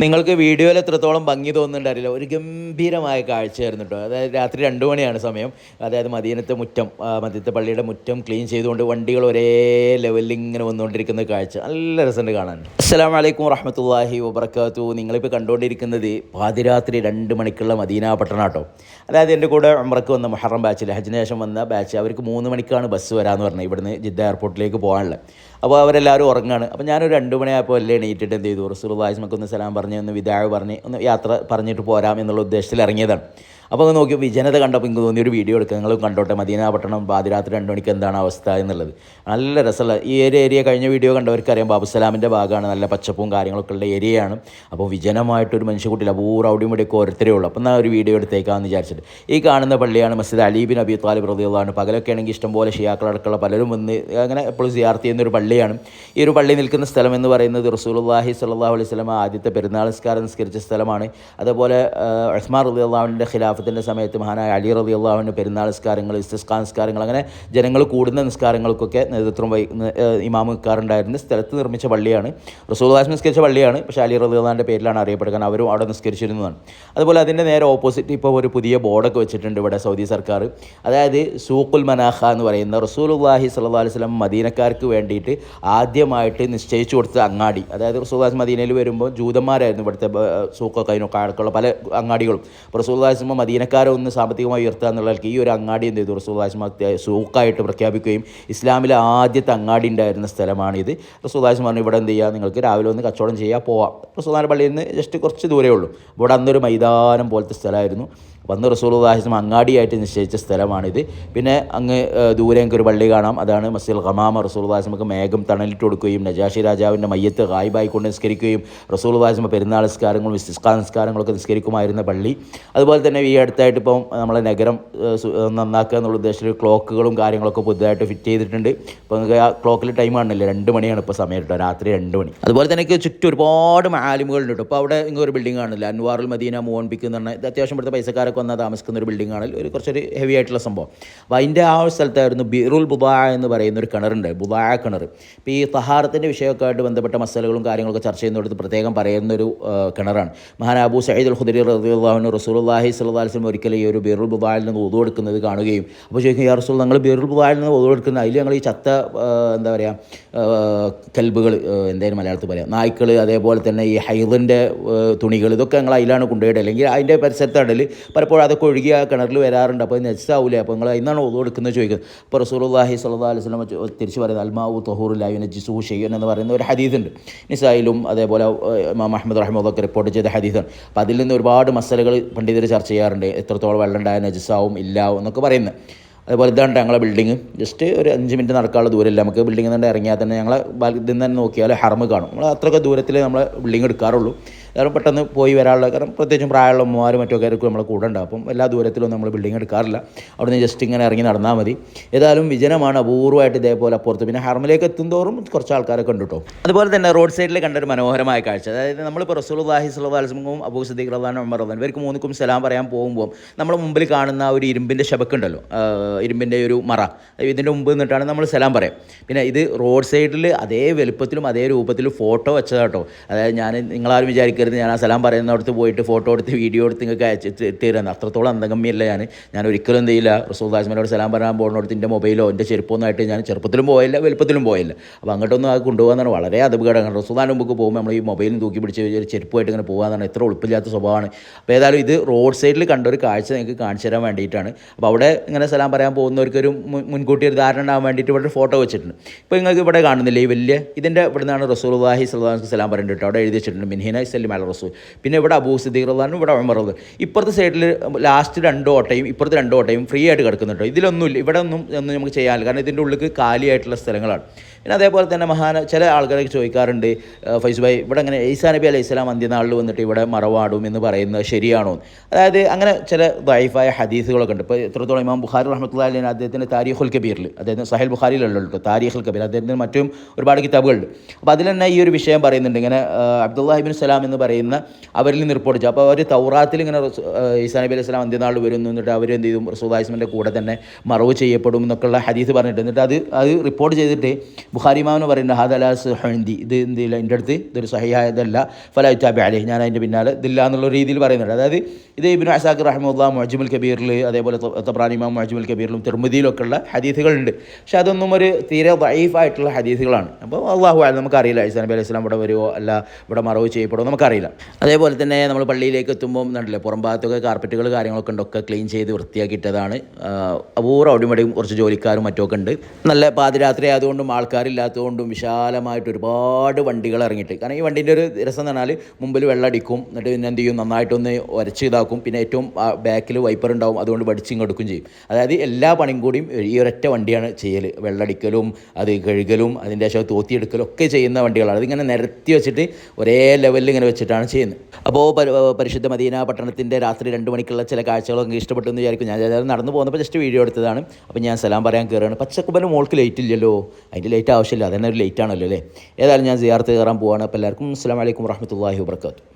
നിങ്ങൾക്ക് വീഡിയോയിൽ എത്രത്തോളം ഭംഗി തോന്നുന്നുണ്ടറിയില്ല ഒരു ഗംഭീരമായ കാഴ്ചയായിരുന്നു കേട്ടോ അതായത് രാത്രി രണ്ട് മണിയാണ് സമയം. അതായത് മദീനത്തെ മുറ്റം മദ്യത്തെ പള്ളിയുടെ മുറ്റം ക്ലീൻ ചെയ്തുകൊണ്ട് വണ്ടികൾ ഒരേ ലെവലിൽ ഇങ്ങനെ വന്നുകൊണ്ടിരിക്കുന്ന കാഴ്ച. നല്ല രസമുണ്ട് കാണാൻ. അസ്സലാമു വലൈക്കും വറഹമത്തല്ലാഹി വബർക്കാത്തു നിങ്ങളിപ്പോൾ കണ്ടുകൊണ്ടിരിക്കുന്നത് പാതിരാത്രി രണ്ട് മണിക്കുള്ള മദീന പട്ടണാട്ടോ അതായത് എന്റെ കൂടെ ഉമ്രക്ക് വന്ന മുഹറം ബാച്ചിൽ ഹജ്ജിന് ശേഷം വന്ന ബാച്ച് അവർക്ക് മൂന്ന് മണിക്കാണ് ബസ് വരാമെന്ന് പറഞ്ഞത് ഇവിടുന്ന് ജിദ്ദ എയർപോർട്ടിലേക്ക് പോകാനുള്ളത്. അപ്പോൾ അവരെല്ലാവരും ഉറങ്ങാണ്. അപ്പോൾ ഞാനൊരു രണ്ട് മണിയായപ്പോൾ എല്ലാം എണീറ്റിട്ട് എന്ത് ചെയ്തു? റസൂൽ വായിസ്മക്കൊന്ന് സലാം പറഞ്ഞ് ഒന്ന് വിദാഴ് പറഞ്ഞ് ഒന്ന് യാത്ര പറഞ്ഞിട്ട് പോരാം എന്നുള്ള ഉദ്ദേശത്തിൽ ഇറങ്ങിയതാണ്. അപ്പോൾ അങ്ങ് നോക്കി വിജനത കണ്ടപ്പോൾ എനിക്ക് തോന്നി ഒരു വീഡിയോ എടുക്കുക. നിങ്ങൾ കണ്ടോട്ടെ മദീന പട്ടണം പാതിരാത്രി രണ്ട് മണിക്ക് എന്താണ് അവസ്ഥ എന്നുള്ളത്. നല്ല രസമുള്ള ഈ ഒരു ഏരിയ കഴിഞ്ഞ വീഡിയോ കണ്ടവർക്കറിയാം ബാബുസലാമിന്റെ ഭാഗമാണ്. നല്ല പച്ചപ്പും കാര്യങ്ങളൊക്കെ ഉള്ള ഏരിയയാണ് അപ്പോൾ വിജനമായിട്ടൊരു മനുഷ്യക്കുട്ടിയില്ല പൂർ അവിടെയും ഇവിടെയൊക്കെ ഉള്ളൂ. അപ്പോൾ എന്നാൽ ഒരു വീഡിയോ എടുത്തേക്കാമെന്ന് വിചാരിച്ചിട്ട്. ഈ കാണുന്ന പള്ളിയാണ് മസ്ജിദ് അലീബിൻ അബി താലിബ് റദിയുള്ളതാണ് പകലൊക്കെ ആണെങ്കിൽ ഇഷ്ടംപോലെ ഷിയാക്കളടക്കമുള്ള പലരും വന്ന് അങ്ങനെ എപ്പോഴും സിയാർത്ത് ഒരു പള്ളിയാണ്. ഈ ഒരു പള്ളി നിൽക്കുന്ന സ്ഥലം എന്ന് പറയുന്നത് റസൂലുള്ളാഹി സ്വല്ലല്ലാഹു അലൈഹി വസല്ലം ആദ്യത്തെ പെരുന്നാൾ നിസ്കാരം നിസ്കരിച്ച സ്ഥലമാണ്. അതുപോലെ ഉസ്മാൻ റബി അള്ളാഹുവിന്റെ ഖിലാഫത്തിന്റെ സമയത്ത് മഹാനായ അലി റബി അള്ളാഹുവിന്റെ പെരുന്നാൾ നിസ്കാരങ്ങൾ ഇസ്തിസ്കാ നിസ്കാരങ്ങൾ അങ്ങനെ ജനങ്ങൾ കൂടുന്ന നിസ്കാരങ്ങൾക്കൊക്കെ നേതൃത്വം വൈ ഇമാമ സ്ഥലത്ത് നിർമ്മിച്ച പള്ളിയാണ്. റസൂൽദാസ് നിസ്കരിച്ച പള്ളിയാണ്. പക്ഷേ അലി റബി അള്ളാഹിന്റെ പേരിലാണ് അറിയപ്പെടുക. കാരണം അവരും അവിടെ നിസ്കരിച്ചിരുന്നതാണ്. അതുപോലെ അതിന്റെ നേരെ ഓപ്പോസിറ്റ് ഇപ്പോൾ ഒരു പുതിയ ബോർഡൊക്കെ വെച്ചിട്ടുണ്ട് ഇവിടെ സൗദി സർക്കാർ. അതായത് സൂഖുൽ മനാഹ എന്ന് പറയുന്ന റസൂലുള്ളാഹി സ്വല്ലല്ലാഹു അലൈഹി വസല്ലം മദീനക്കാർക്ക് വേണ്ടിയിട്ട് ആദ്യമായിട്ട് നിശ്ചയിച്ചു കൊടുത്ത അങ്ങാടി. അതായത് റസൂൽദാസ് മദീനയിൽ വരുമ്പോൾ ജൂതന്മാരായിരുന്നു ഇവിടുത്തെ സൂക്കൊക്കെ അതിനൊക്കെ അടക്കമുള്ള പല അങ്ങാടികളും. അപ്പോൾ മദീനക്കാരെ ഒന്ന് സാമ്പത്തികമായി ഉയർത്തുക എന്നുള്ളവർക്ക് ഈ ഒരു അങ്ങാടി എന്ത് ചെയ്തു? റസൂൽദാസ്മ സൂക്കായിട്ട് പ്രഖ്യാപിക്കുകയും ഇസ്ലാമിലെ ആദ്യത്തെ അങ്ങാടി ഉണ്ടായിരുന്ന സ്ഥലമാണിത്. റസൂൽദാസ് പറഞ്ഞു ഇവിടെ എന്ത് ചെയ്യുക നിങ്ങൾക്ക് രാവിലെ ഒന്ന് കച്ചവടം ചെയ്യാൻ പോവാം. റസൂദാന പള്ളിയിൽ നിന്ന് ജസ്റ്റ് കുറച്ച് ദൂരമേ ഉള്ളൂ. ഇവിടെ അന്നൊരു മൈതാനം പോലത്തെ സ്ഥലമായിരുന്നു. വന്ന് റസൂൽദാഹിസ്മ അങ്ങാടിയായിട്ട് നിശ്ചയിച്ച സ്ഥലമാണിത്. പിന്നെ അങ്ങ് ദൂരെ ഒരു പള്ളി കാണാം. അതാണ് മസ്ജിൽ ഖമാമ. റസൂൽദാഹിസ്മക്ക് മേഘം തണലിട്ട് കൊടുക്കുകയും നജാഷി രാജാവിന്റെ മയ്യത്ത് ഗായിബായി കൊണ്ട് നിസ്കരിക്കുകയും റസൂൽദാഹിസ്മ പെരുന്നാൾ നിസ്കാരങ്ങളും ഇസ്തിസ്കാ നിസ്കാരങ്ങളൊക്കെ നിസ്കരിക്കുമായിരുന്ന പള്ളി. അതുപോലെ തന്നെ ഈ അടുത്തായിട്ട് ഇപ്പം നമ്മളെ നഗരം നന്നാക്കുക എന്നുള്ള ഉദ്ദേശത്തിൽ ക്ലോക്കുകളും കാര്യങ്ങളൊക്കെ പുതുതായിട്ട് ഫിറ്റ് ചെയ്തിട്ടുണ്ട്. ഇപ്പോൾ നിങ്ങൾക്ക് ആ ക്ലോക്കിൽ ടൈം കാണില്ല രണ്ട് മണിയാണ് ഇപ്പോൾ സമയം കേട്ടോ. രാത്രി രണ്ട് മണി. അതുപോലെ തന്നെ ചുറ്റും ഒരുപാട് മാലിമുകളുണ്ട് ഇപ്പോൾ അവിടെ ഇങ്ങനെ ഒരു ബിൽഡിംഗ് കാണില്ല അൻവാറുൽ മദീന മോഹൻപിക്ക് എന്ന് പറഞ്ഞാൽ ഇത് അത്യാവശ്യം ഇവിടുത്തെ പൈസക്കാരൊക്കെ വന്നാൽ താമസിക്കുന്ന ഒരു ബിൽഡിംഗ് ആണ് ഒരു കുറച്ചൊരു ഹെവി ആയിട്ടുള്ള സംഭവം. അപ്പോൾ അതിന്റെ ആ ഒരു സ്ഥലത്തായിരുന്നു ബിറുൽ ബുബാ എന്ന് പറയുന്ന ഒരു കിണറുണ്ട് ബുബായ കിണർ. ഇപ്പോൾ ഈ തഹാറത്തിന്റെ വിഷയമൊക്കെ ആയിട്ട് ബന്ധപ്പെട്ട മസലുകളും കാര്യങ്ങളൊക്കെ ചർച്ച ചെയ്യുന്നിടത്ത് പ്രത്യേകം പറയുന്ന ഒരു കിണറാണ്. മഹാൻ അബൂ സയ്യിദ് അൽ ഹുദരി സ്വല്ലല്ലാഹി അലൈഹി വസല്ലം ഒരിക്കലും ഈ ഒരു ബിറുൽ ബുബായിൽ നിന്ന് ഉതു എടുക്കുന്നത് കാണുകയും അപ്പോൾ ചോദിക്കും യാ റസൂൽ ഞങ്ങൾ ബിറുൽ ബുബായിൽ നിന്ന് ഉതു എടുക്കുന്നത് അതിൽ ഞങ്ങൾ ഈ ചത്ത എന്താ പറയുക കൽബുകൾ എന്തായാലും മലയാളത്തിൽ പറയാം നായ്ക്കൾ അതേപോലെ തന്നെ ഈ ഹൈറിന്റെ തുണികൾ ഇതൊക്കെ ഞങ്ങൾ അതിലാണ് കൊണ്ടുപോയിട്ട് അല്ലെങ്കിൽ അതിന്റെ പരിസരത്താണെങ്കിൽ ഇടൽ പലപ്പോഴും അതൊക്കെ ഒഴുകി ആ കിണറിൽ വരാറുണ്ട്. അപ്പോൾ നെച്ചാവൂലേ അപ്പോൾ നിങ്ങൾ ഇന്നാണ് ഒതു എടുക്കുന്നത് ചോദിക്കുന്നത്. അപ്പോൾ റസൂലുള്ളാഹി സ്വല്ലല്ലാഹി അലൈഹി വസല്ലം തിരിച്ചു പറയുന്നത് അൽമാവു തൊഹൂറുല്ലാഹി നജിസു ഷെയ്യൻ എന്ന് പറയുന്ന ഒരു ഹദീസുണ്ട്. നിസായിലും അതേപോലെ ഇമാം അഹമ്മദ് റഹ്മദൊക്കെ റിപ്പോർട്ട് ചെയ്ത ഹദീസാണ്. അപ്പോൾ അതിൽ നിന്ന് ഒരുപാട് മസലകൾ പണ്ഡിതർ ചർച്ച ചെയ്യാറുണ്ട്. എത്രത്തോളം വെള്ളം ഉണ്ടായ നജിസാവും ഇല്ലാവും എന്നൊക്കെ പറയുന്നത്. അതുപോലെ ഇതാണ് ഞങ്ങളെ ബിൽഡിങ്. ജസ്റ്റ് ഒരു അഞ്ച് മിനിറ്റ് നടക്കാനുള്ള ദൂരമില്ല. നമുക്ക് ബിൽഡിങ്ങിൽ നിന്ന് ഇറങ്ങിയാൽ തന്നെ ഞങ്ങളെ ഇതിൽ നിന്ന് തന്നെ നോക്കിയാൽ ഹർമ്മ് കാണും. നമ്മൾ അത്രയൊക്കെ ദൂരത്തിൽ നമ്മൾ ബിൽഡിംഗ് എടുക്കാറുള്ളൂ. കാരണം പെട്ടെന്ന് പോയി വരാനുള്ള കാരണം പ്രത്യേകിച്ചും പ്രായമുള്ള ഉമ്മമാരും മറ്റൊക്കെ ആയിരിക്കും നമ്മളെ കൂടെ ഉണ്ടാവും. അപ്പം എല്ലാ ദൂരത്തിലൊന്നും നമ്മൾ ബിൽഡിംഗ് എടുക്കാറില്ല. അവിടുന്ന് ജസ്റ്റ് ഇങ്ങനെ ഇറങ്ങി നടന്നാൽ മതി. ഏതായാലും വിജനമാണ് അപൂർവമായിട്ട് ഇതേപോലെ അപ്പുറത്ത്. പിന്നെ ഹർമിലേക്ക് എത്തുന്തോറും കുറച്ച് ആൾക്കാരെ ഉണ്ട് കേട്ടോ അതുപോലെ തന്നെ റോഡ് സൈഡിൽ കണ്ട ഒരു മനോഹരമായ കാഴ്ച. അതായത് നമ്മൾ അലൈഹി വസല്ലം അബൂ സദീഖ് റളിയല്ലാഹു ഉമർ റഹ്ലാൻ ഇവർക്ക് മൂന്നിക്കും സലാം പറയാൻ പോകുമ്പോൾ നമ്മൾ മുമ്പിൽ കാണുന്ന ഒരു ഇരുമ്പിന്റെ ശബക്കുണ്ടല്ലോ. ഇരുമ്പിന്റെ ഒരു മറ. ഇതിന്റെ മുമ്പ് നിന്നിട്ടാണ് നമ്മൾ സലാം പറയാം. പിന്നെ ഇത് റോഡ് സൈഡിൽ അതേ വലുപ്പത്തിലും അതേ രൂപത്തിലും ഫോട്ടോ വെച്ചതാട്ടോ അതായത് ഞാൻ നിങ്ങളാരും വിചാരിക്കരുത് ഞാൻ ആ പറയുന്ന പറയുന്നിടത്ത് പോയിട്ട് ഫോട്ടോ എടുത്ത് വീഡിയോ എടുത്ത് നിങ്ങൾക്ക് അയച്ച് തരുന്നത് അത്രത്തോളം അന്തഗമ്യല്ല ഞാൻ ഞാൻ ഒരിക്കലും എന്ത് ചെയ്യില്ല. റസൂൽദാസ്മനോട് സലാം പറയാൻ പോകുന്നിടത്ത് എന്റെ മൊബൈലോ എന്റെ ചെരുപ്പൊന്നും ആയിട്ട് ഞാൻ ചെറുപ്പത്തിലും പോയില്ല വലുപ്പത്തിലും പോയില്ല. അപ്പോൾ അങ്ങോട്ടൊന്നും അത് കൊണ്ടുപോകാന്നാണ് വളരെ അപകടമാണ് റസൂദാന്റെ മുമ്പ് പോകുമ്പോൾ നമ്മൾ ഈ മൊബൈലും തൂക്കി പിടിച്ച് ചെരുപ്പമായിട്ട് ഇങ്ങനെ പോകാന്നാണ്. എത്ര ഉൾപ്പില്ലാത്ത സ്വഭാവമാണ്. അപ്പോൾ ഏതായാലും ഇത് റോഡ് സൈഡിൽ കണ്ട ഒരു കാഴ്ച നിങ്ങൾക്ക് കാണിച്ചു തരാൻ വേണ്ടിയിട്ടാണ്. അപ്പോൾ അവിടെ ഇങ്ങനെ സലാം പറയാൻ പോകുന്നവർക്ക് ഒരു മുൻ- മുൻകൂട്ടി ഒരു ധാരണ ഉണ്ടാകാൻ വേണ്ടിയിട്ട് ഇവിടെ ഫോട്ടോ വെച്ചിട്ടുണ്ട്. ഇപ്പോൾ നിങ്ങൾക്ക് ഇവിടെ കാണുന്നില്ലേ ഈ വലിയ ഇതിന്റെ ഇവിടെ നിന്നാണ് റസൂൽവാഹി സ്വലാഹി സലാം കേട്ടോ. അവിടെ എഴുതി വെച്ചിട്ടുണ്ട്. മിൻഹിന സല്ലി അൽ റസൂൽ. പിന്നെ ഇവിടെ അബൂ സിദ്ദീഖ് റഹ്ലാനും ഇവിടെ ഉമർ റളിയല്ലാഹു ഇപ്പുറത്തെ സൈഡിൽ ലാസ്റ്റ് രണ്ട് ഓട്ടയും ഇപ്പുറത്തെ രണ്ട് ഓട്ടയും ഫ്രീ ആയിട്ട് കിടക്കുന്നുണ്ട് ഇതിലൊന്നുമില്ല. ഇവിടെ ഒന്നും ഒന്നും നമുക്ക് ചെയ്യാനില്ല. കാരണം ഇതിന്റെ ഉള്ളിൽ കാലിയായിട്ടുള്ള സ്ഥലങ്ങളാണ്. പിന്നെ അതേപോലെ തന്നെ മഹാന ചില ആൾക്കാരൊക്കെ ചോദിക്കാറുണ്ട് ഫൈസ് ഇവിടെ അങ്ങനെ ഈസാ നബി അലൈഹി സ്വലാം അന്ത്യനാളിൽ വന്നിട്ട് ഇവിടെ മറവാടും എന്ന് പറയുന്നത് ശരിയാണോ? അതായത് അങ്ങനെ ചില ദൈഫായ ഹദീസുകളൊക്കെ ഉണ്ട്. ഇപ്പോൾ എത്രത്തോളം ഇമാം ബുഖാരി റഹ്മത്തുള്ള അലി അദ്ദേഹത്തിന്റെ താരിഖുൽ കബീറിൽ അദ്ദേഹത്തിന് സഹൽ ബുഖാരിയിലുള്ള കേട്ടോ താരിഖുൽ കബീർ. അദ്ദേഹത്തിന് മറ്റും ഒരുപാട് കിതാബുകളുണ്ട്. അപ്പോൾ അതിൽ തന്നെ ഈ ഒരു വിഷയം പറയുന്നുണ്ട്. ഇങ്ങനെ അബ്ദുല്ലാഹിബിൻ സലാം എന്ന് പറയുന്ന അവരിൽ നിന്ന് റിപ്പോർട്ട് ചെയ്തു അപ്പോൾ അവർ തൗറാത്തിൽ ഇങ്ങനെ ഈസാ നബി അലൈഹി അന്ത്യനാൾ വരുന്നു. എന്നിട്ട് അവർ എന്ത് ചെയ്യും? റസൂദാസ്മിന്റെ കൂടെ തന്നെ മറവ് ചെയ്യപ്പെടും എന്നൊക്കെയുള്ള ഹദീസ് പറഞ്ഞിട്ട് എന്നിട്ട് അത് അത് റിപ്പോർട്ട് ചെയ്തിട്ട് ബുഖാരി മാമെന്ന് പറയുന്നത് ഹാദലാസ് ഹൈന്ദി ഇത് എന്തില്ല എന്റെ അടുത്ത് ഇതൊരു സഹിയായതല്ല ഫലായിത്താബി അലി ഞാൻ അതിന്റെ പിന്നാലെ ഇതില്ല എന്നുള്ള രീതിയിൽ പറയുന്നുണ്ട്. അതായത് ഇത് ഇബിൻ അസാഖ് റഹ്മുല്ല മുഹജിമുൽ കബീറിൽ അതേപോലെ തബ്രാനി ഇമാം മുഅജ്മുൽ കബീറിലും തിർമുദിയിലൊക്കെ ഉള്ള ഹദീസുകളുണ്ട്. പക്ഷെ അതൊന്നും ഒരു തീരെ വൈഫായിട്ടുള്ള ഹദീസുകളാണ്. അപ്പോൾ അള്ളാഹു ആലം നമുക്കറിയില്ല ഇസാനബി അലൈഹി സ്വലാം ഇവിടെ വരുമോ അല്ല ഇവിടെ മറവ് ചെയ്യപ്പെടുമോ നമുക്കറിയില്ല. അതേപോലെ തന്നെ നമ്മൾ പള്ളിയിലേക്ക് എത്തുമ്പോൾ ഉണ്ടല്ലേ പുറം ഭാഗത്തൊക്കെ കാർപ്പറ്റുകൾ കാര്യങ്ങളൊക്കെ ഉണ്ടൊക്കെ ക്ലീൻ ചെയ്ത് വൃത്തിയാക്കിയിട്ടതാണ്. അപൂർവം അപൂർവം അവിടെയും കുറച്ച് ജോലിക്കാരും മറ്റുമൊക്കെ ഉണ്ട്. നല്ല പാതിരാത്രി ആയതുകൊണ്ടും ആൾക്കാരില്ലാത്തതുകൊണ്ടും വിശാലമായിട്ട് ഒരുപാട് വണ്ടികൾ ഇറങ്ങിയിട്ട്. കാരണം ഈ വണ്ടീന്റെ ഒരു രസം എന്ന് പറഞ്ഞാൽ മുമ്പിൽ വെള്ളം അടിക്കും എന്നിട്ട് പിന്നെ എന്ത് ചെയ്യും? നന്നായിട്ടൊന്ന് ഉരച്ച് ഇതാക്കും. പിന്നെ ഏറ്റവും ബാക്കിൽ വൈപ്പർ ഉണ്ടാവും അതുകൊണ്ട് വടിച്ചും എടുക്കും ചെയ്യും. അതായത് എല്ലാ പണിയും കൂടിയും ഈ ഒരൊറ്റ വണ്ടിയാണ് ചെയ്യൽ വെള്ളടിക്കലും അത് കഴുകലും അതിന്റെ ശേഷം തോത്തിയെടുക്കലും ഒക്കെ ചെയ്യുന്ന വണ്ടികളാണ്. അതിങ്ങനെ നിരത്തി വെച്ചിട്ട് ഒരേ ലെവലിൽ ഇങ്ങനെ വെച്ചിട്ടാണ് ചെയ്യുന്നത്. അപ്പോൾ പരിശുദ്ധ മദീന പട്ടണത്തിന്റെ രാത്രി രണ്ട് മണിക്കുള്ള ചില കാഴ്ചകളൊക്കെ ഇഷ്ടപ്പെട്ടു എന്ന് വിചാരിക്കും. ഞാൻ നടന്നു പോകുന്നപ്പോൾ ജസ്റ്റ് വീഡിയോ എടുത്തതാണ്. അപ്പോൾ ഞാൻ സലാം പറയാൻ കയറുകയാണ് പച്ചക്കുമ്പന് മോൾക്ക് ലേറ്റ് ഇല്ലല്ലോ. അതിന്റെ ലേറ്റ് ആവശ്യമില്ല. അതന്നെ ഒരു ലേറ്റ് ആണല്ലോ അല്ലേ? ഏതായാലും ഞാൻ സിയാർത്ത് കയറാൻ പോവാണ്. അപ്പോൾ എല്ലാവർക്കും അസ്സാം വലൈക്കും വറഹമത്തല്ലാഹി വാബർക്കാത്തു